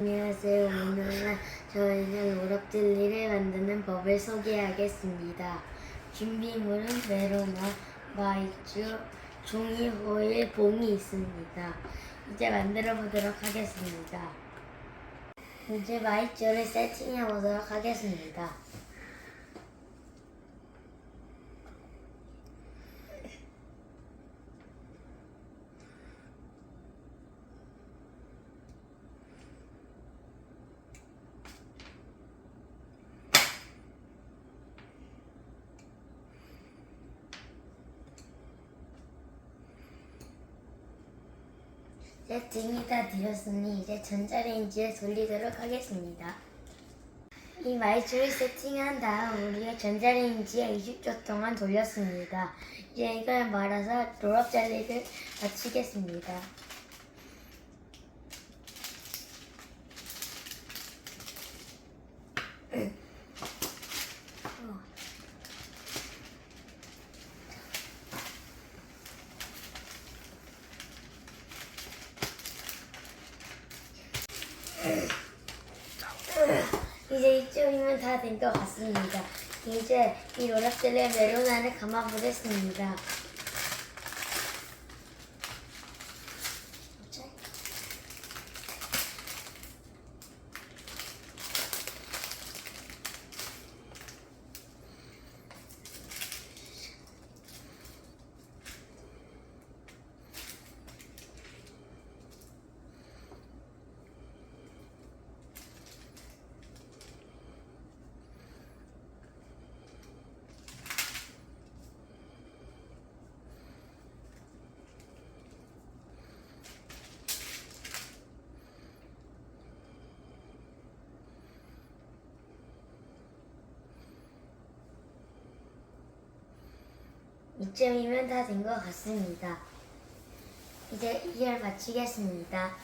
안녕하세요. 오늘은 저희는 오락젤리를 만드는 법을 소개하겠습니다. 준비물은 메로나, 마이쮸, 종이 호일, 봉이 있습니다. 이제 만들어 보도록 하겠습니다. 이제 마이쮸를 세팅해 보도록 하겠습니다. 세팅이 다 되었으니 이제 전자레인지에 돌리도록 하겠습니다. 이 마이쮸를 세팅한 다음 우리가 전자레인지에 20초 동안 돌렸습니다. 이제 이걸 말아서 롤업 젤리를 마치겠습니다. 이제 이쯤이면 다 된 것 같습니다. 이제 이 젤리의 메로나를 감아보겠습니다. 이쯤이면 다 된 것 같습니다. 이제 이걸 마치겠습니다.